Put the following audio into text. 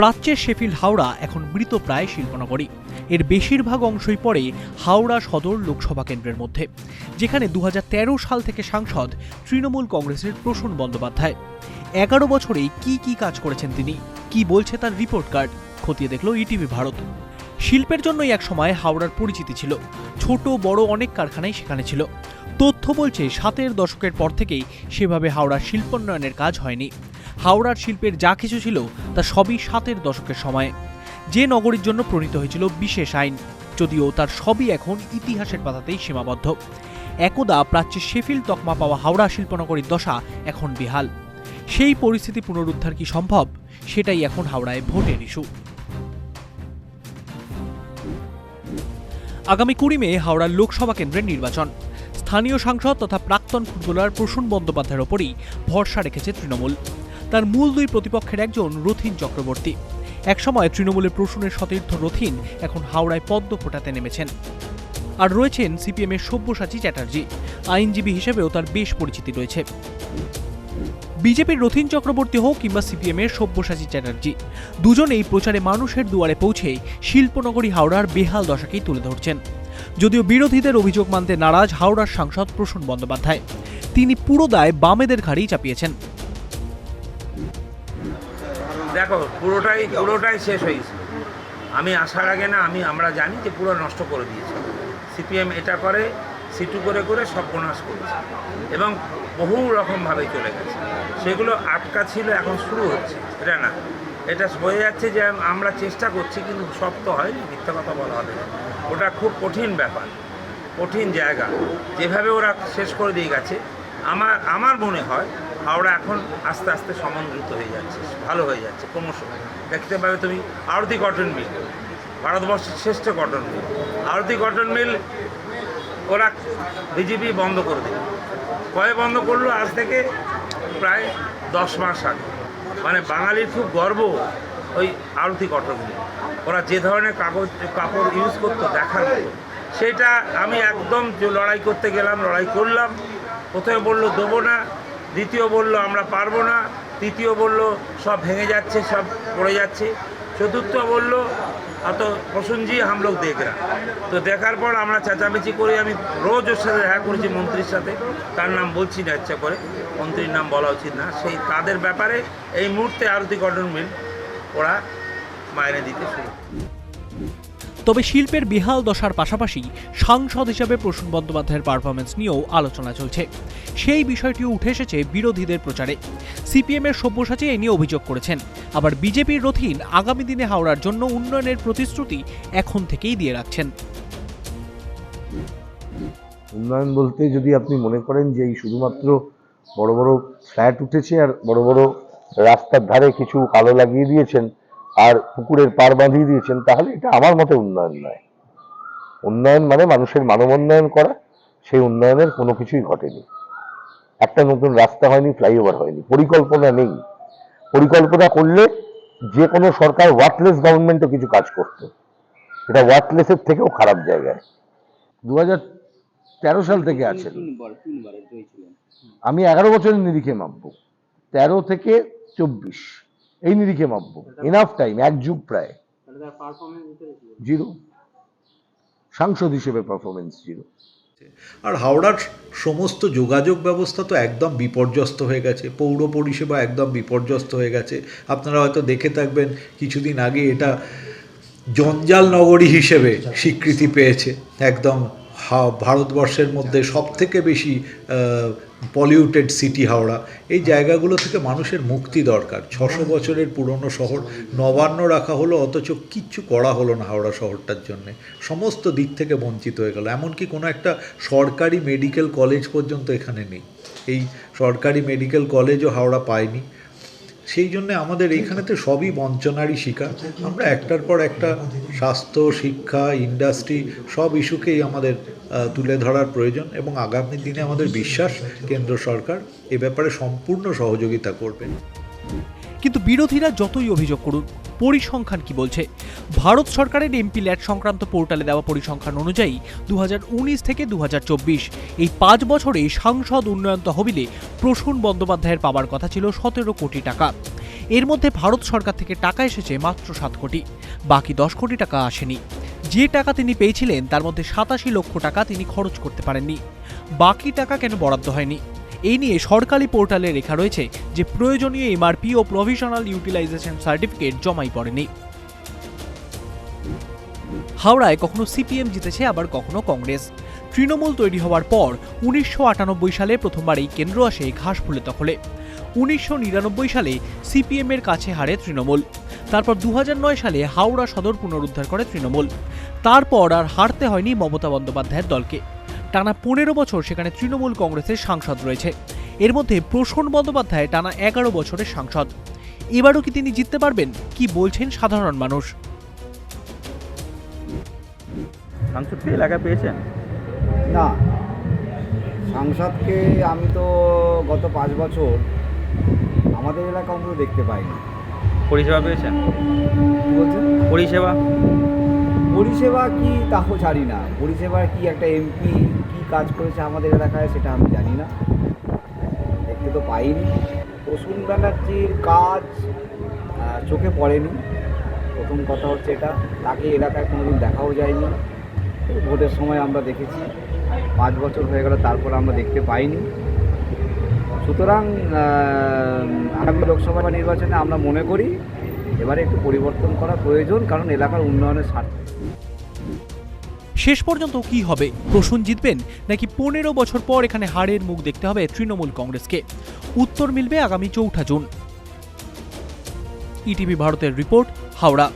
প্রাচ্যের শেফিল হাওড়া এখন মৃতপ্রায় শিল্পনগরী। এর বেশিরভাগ অংশই পড়ে হাওড়া সদর লোকসভা কেন্দ্রের মধ্যে, যেখানে দু হাজার তেরো সাল থেকে সাংসদ তৃণমূল কংগ্রেসের প্রসূন বন্দ্যোপাধ্যায়। এগারো বছরেই কি কি কাজ করেছেন তিনি? কি বলছে তার রিপোর্ট কার্ড? খতিয়ে দেখল ইটিভি ভারত। শিল্পের জন্যই একসময় হাওড়ার পরিচিতি ছিল। ছোট, বড় অনেক কারখানাই সেখানে ছিল। তথ্য বলছে, সাতের দশকের পর থেকেই সেভাবে হাওড়ার শিল্পোন্নয়নের কাজ হয়নি। হাওড়ার শিল্পের যা কিছু ছিল তা সবই সাতের দশকের সময়ে। যে নগরীর জন্য প্রণীত হয়েছিল বিশেষ আইন, যদিও তার সবই এখন ইতিহাসের পাতাতেই সীমাবদ্ধ। একদা প্রাচ্যের শেফিল তকমা পাওয়া হাওড়া শিল্পনগরীর দশা এখন বিহাল। সেই পরিস্থিতি পুনরুদ্ধার কি সম্ভব, সেটাই এখন হাওড়ায় ভোটের ইস্যু। আগামী কুড়ি মে হাওড়ার লোকসভা কেন্দ্রের নির্বাচন। স্থানীয় সাংসদ তথা প্রাক্তন ফুটবলার প্রসূন বন্দ্যোপাধ্যায়ের ওপরই ভরসা রেখেছে তৃণমূল। তার মূল দুই প্রতিপক্ষের একজন রথিন চক্রবর্তী। একসময় তৃণমূলের প্রসূনের সতীর্থ রথিন এখন হাওড়ায় পদ্ম ফোটাতে নেমেছেন। আর রয়েছেন সিপিএমের সব্যসাচী চ্যাটার্জি। আইনজীবী হিসেবেও তার বেশ পরিচিতি রয়েছে। বিজেপির রথিন চক্রবর্তী হোক কিংবা সিপিএমের সব্যসাচী চ্যাটার্জি, দুজনেই প্রচারে মানুষের দুয়ারে পৌঁছে শিল্পনগরী হাওড়ার বেহাল দশাকেই তুলে ধরছেন। যদিও বিরোধীদের অভিযোগ মানতে নারাজ হাওড়ার সাংসদ প্রসূন বন্দ্যোপাধ্যায়। তিনি পুরো দায় বামেদের ঘাড়েই চাপিয়েছেন। দেখো, পুরোটাই পুরোটাই শেষ হয়েছে আমি আসার আগে না, আমি আমরা জানি যে পুরো নষ্ট করে দিয়েছে। সিপিএম এটা করে, সিটু করে করে সব প্রনাশ করেছে। এবং বহু রকমভাবে চলে গেছে। সেগুলো আটকা ছিল, এখন শুরু হচ্ছে। এটা না। এটা বোঝা যাচ্ছে যে আমরা চেষ্টা করছি, কিন্তু সব তো হয়নি, মিথ্যা কথা বলা হবে ওটা খুব কঠিন ব্যাপার, কঠিন জায়গা। যেভাবে ওরা শেষ করে দিয়ে গেছে, আমার আমার মনে হয় হাওড়া এখন আস্তে আস্তে সমন্বিত হয়ে যাচ্ছে, ভালো হয়ে যাচ্ছে, ক্রমশ। দেখতে পাবে তুমি আরতি কটন মিল, ভারতবর্ষের শ্রেষ্ঠ কটন মিল। আরতি কটন মিল ওরা বিজেপি বন্ধ করে দিল। কয়ে বন্ধ করল? আজ থেকে প্রায় দশ মাস আগে। মানে বাঙালির খুব গর্ব ওই আরতি কটন মিল। ওরা যে ধরনের কাগজ, কাপড় ইউজ করতো দেখার সেটা আমি একদম লড়াই করতে গেলাম, লড়াই করলাম। প্রথমে বলল, দেবো না। দ্বিতীয় বলল, আমরা পারব না। তৃতীয় বলল, সব ভেঙে যাচ্ছে, সব পড়ে যাচ্ছে। চতুর্থ বলল, অত প্রসুনজি, হাম লোক দেখ রা। তো দেখার পর আমরা চেঁচামেচি করে, আমি রোজ ওর সাথে দেখা করেছি মন্ত্রীর সাথে। তার নাম বলছি না ইচ্ছা করে, মন্ত্রীর নাম বলা উচিত না। সেই তাদের ব্যাপারে এই মুহূর্তে আরতি কটন মিল ওরা মাইনে দিতে শুরু তবে শিল্পের বিহাল দশার পাশাপাশি সাংসদ হিসেবে প্রসূন বন্দ্যোপাধ্যায়ের পারফরমেন্স নিয়েও আলোচনা চলছে। সেই বিষয়টিও উঠে এসেছে বিরোধীদের প্রচারে। সিপিএমের সব্যসাচী এ নিয়ে অভিযোগ করেছেন। আবার বিজেপির রথিন আগামী দিনে হাওড়ার জন্য উন্নয়নের প্রতিশ্রুতি এখন থেকেই দিয়ে রাখছেন। উন্নয়ন বলতে যদি আপনি মনে করেন যে এই শুধুমাত্র বড় বড় ফ্ল্যাট উঠেছে আর বড় বড় রাস্তার ধারে কিছু আলো লাগিয়ে দিয়েছেন আর পুকুরের পার বাঁধিয়ে দিয়েছেন তাহলে এটা আমার মতে উন্নয়ন নয়। উন্নয়ন মানে মানুষের মানবোন্নয়ন করা সেই উন্নয়নের কোনো কিছুই ঘটেনি। একটা নতুন রাস্তা হয়নি ফ্লাইওভার হয়নি পরিকল্পনা নেই। পরিকল্পনা করলে যে কোনো সরকার ওয়ার্কলেস গভর্নমেন্টও কিছু কাজ করতো। এটা ওয়ার্কলেসের থেকেও খারাপ জায়গায়। দু তেরো সাল থেকে আছেন। আমি এগারো বছরের নিরিখে মাপবো। তেরো থেকে চব্বিশ। এই নিরিখে মাপবো। এনাফ টাইম এক যুগ প্রায়। জিরো। সাংসদ হিসেবে পারফরমেন্স জিরো। আর হাওড়ার সমস্ত যোগাযোগ ব্যবস্থা তো একদম বিপর্যস্ত হয়ে গেছে। পৌর পরিষেবা একদম বিপর্যস্ত হয়ে গেছে। আপনারা হয়তো দেখে থাকবেন কিছুদিন আগে এটা জঞ্জাল নগরী হিসেবে স্বীকৃতি পেয়েছে। একদম হা- ভারতবর্ষের মধ্যে সব থেকে বেশি পলিউটেড সিটি হাওড়া। এই জায়গাগুলো থেকে মানুষের মুক্তি দরকার। ছশো বছরের পুরনো শহর নবান্ন রাখা হলো, অথচ কিচ্ছু করা হলো না হাওড়া শহরটার জন্যে। সমস্ত দিক থেকে বঞ্চিত হয়ে গেল। এমনকি কোনো একটা সরকারি মেডিকেল কলেজ পর্যন্ত এখানে নেই। এই সরকারি মেডিকেল কলেজও হাওড়া পায়নি। সেই জন্য আমাদের এইখানেতে সবই বঞ্চনারই শিকার। আমরা একটার পর একটা স্বাস্থ্য, শিক্ষা, ইন্ডাস্ট্রি সব ইস্যুকেই আমাদের তুলে ধরার প্রয়োজন এবং আগামী দিনে আমাদের বিশ্বাস, কেন্দ্র সরকার এ ব্যাপারে সম্পূর্ণ সহযোগিতা করবেন কিন্তু বিরোধীরা যতই অভিযোগ করুন পরিসংখ্যান কি বলছে? ভারত সরকারের এমপি ল্যাট সংক্রান্ত পোর্টালে দেওয়া পরিসংখ্যান অনুযায়ী দু হাজার উনিশ থেকে দু হাজার চব্বিশ, এই পাঁচ বছরে সাংসদ উন্নয়ন তহবিলে প্রসূন বন্দ্যোপাধ্যায়ের পাওয়ার কথা ছিল সতেরো কোটি টাকা। এর মধ্যে ভারত সরকার থেকে টাকা এসেছে মাত্র সাত কোটি, বাকি দশ কোটি টাকা আসেনি। যে টাকা তিনি পেয়েছিলেন, তার মধ্যে সাতাশি লক্ষ টাকা তিনি খরচ করতে পারেননি। বাকি টাকা কেন বরাদ্দ হয়নি? এই নিয়ে সরকারি পোর্টালে লেখা রয়েছে যে প্রয়োজনীয় এমআরপি ও প্রভিশনাল ইউটিলাইজেশন সার্টিফিকেট জমাই পড়েনি। হাওড়ায় কখনো সিপিএম জিতেছে, আবার কখনো কংগ্রেস। তৃণমূল তৈরি হওয়ার পর উনিশশো আটানব্বই সালে প্রথমবার এই কেন্দ্র আসে ঘাসফুলে দখলে উনিশশো নিরানব্বই সালে সিপিএম এর কাছে হারে তৃণমূল। তারপর দু হাজার নয় সালে হাওড়া সদর পুনরুদ্ধার করে তৃণমূল। তারপর আর হারতে হয়নি মমতা বন্দ্যোপাধ্যায়ের দলকে। টানা পনেরো বছর সেখানে তৃণমূল কংগ্রেসের সাংসদ রয়েছে। এর মধ্যে প্রসন্ন বন্দ্যোপাধ্যায় টানা এগারো বছরের সাংসদ। এবারও কি তিনি জিততে পারবেন? কি বলছেন সাধারণ মানুষ? সাংসদকে এলাকায় পেয়েছেন? না। সাংসদকে আমি তো গত পাঁচ বছর আমাদের এলাকা অন্তত দেখতে পাইনি। পরিষেবা পেয়েছেন? বলছেন? পরিষেবা? পরিষেবা কি তাও জানি না। পরিষেবার কি একটা এমপি কি কাজ করেছে আমাদের এলাকায় সেটা আমি জানি না। দেখতে তো পাইনি। প্রসূন ব্যানার্জির কাজ চোখে পড়েনি। প্রথম কথা হচ্ছে এটা। তাকে এলাকায় কোনোদিন দেখাও যায়নি। ভোটের সময় আমরা দেখেছি। পাঁচ বছর হয়ে গেল, তারপর আমরা দেখতে পাইনি। সুতরাং আগামী লোকসভা নির্বাচনে আমরা মনে করি এবারে একটু পরিবর্তন করা প্রয়োজন, কারণ এলাকার উন্নয়নের স্বার্থে। শেষ পর্যন্ত কি হবে? প্রসূন জিতবেন? নাকি পনেরো বছর পর এখানে হারের মুখ দেখতে হবে তৃণমূল কংগ্রেসকে? উত্তর মিলবে আগামী চৌঠা জুন। ইটিভি ভারতের রিপোর্ট, হাওড়া।